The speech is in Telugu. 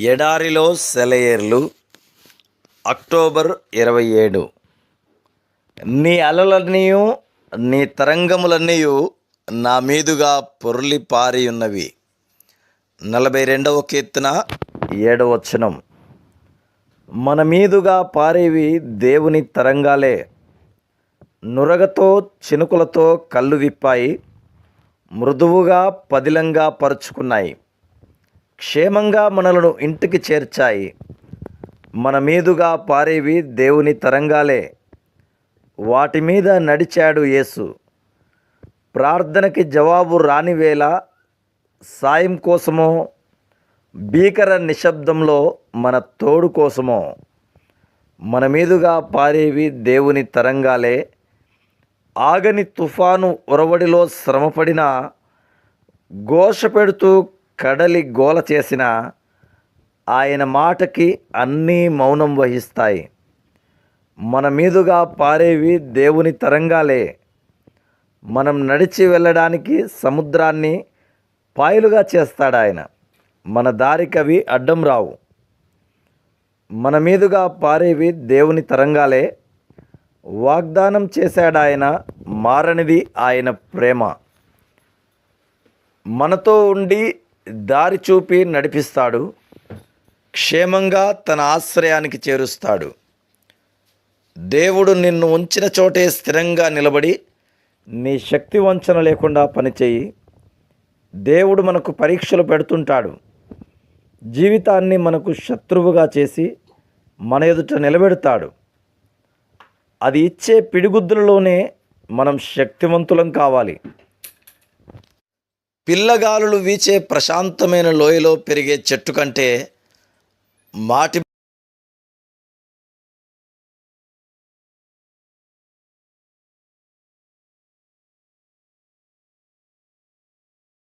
ఎడారిలో సెలయేర్లు అక్టోబర్ ఇరవై ఏడు. నీ అలలన్నీయు నీ తరంగములన్నీయు నా మీదుగా పొర్లి పారి ఉన్నవి నలభై రెండవ కీర్తన ఏడవ వచనం. మన మీదుగా పారేవి దేవుని తరంగాలే. నురగతో చినుకులతో కళ్ళు విప్పాయి మృదువుగా పదిలంగా పరుచుకున్నాయి. క్షేమంగా మనలను ఇంటికి చేర్చాయి. మన మీదుగా పారేవి దేవుని తరంగాలే. వాటి మీద నడిచాడు యేసు. ప్రార్థనకి జవాబు రాని వేళ సాయం కోసమో భీకర నిశ్శబ్దంలో మన తోడు కోసమో మన మీదుగా పారేవి దేవుని తరంగాలే. ఆగని తుఫాను ఉరవడిలో శ్రమపడిన ఘోష పెడుతూ కడలి గోల చేసిన ఆయన మాటకి అన్నీ మౌనం వహిస్తాయి. మన మీదుగా పారేవి దేవుని తరంగాలే. మనం నడిచి వెళ్ళడానికి సముద్రాన్ని పాయలుగా చేస్తాడు ఆయన. మన దారికవి అడ్డం రావు. మన మీదుగా పారేవి దేవుని తరంగాలే. వాగ్దానం చేశాడు ఆయన మారనిది ఆయన ప్రేమ. మనతో ఉండి దారి చూపి నడిపిస్తాడు క్షేమంగా తన ఆశ్రయానికి చేరుస్తాడు. దేవుడు నిన్ను ఉంచిన చోటే స్థిరంగా నిలబడి నీ శక్తి వంచన లేకుండా పనిచేయి. దేవుడు మనకు పరీక్షలు పెడుతుంటాడు. జీవితాన్ని మనకు శత్రువుగా చేసి మన ఎదుట నిలబెడతాడు. అది ఇచ్చే పిడిగుద్దులలోనే మనం శక్తివంతులం కావాలి. పిల్లగాలులు వీచే ప్రశాంతమైన లోయలో పెరిగే చెట్టు కంటే మాటి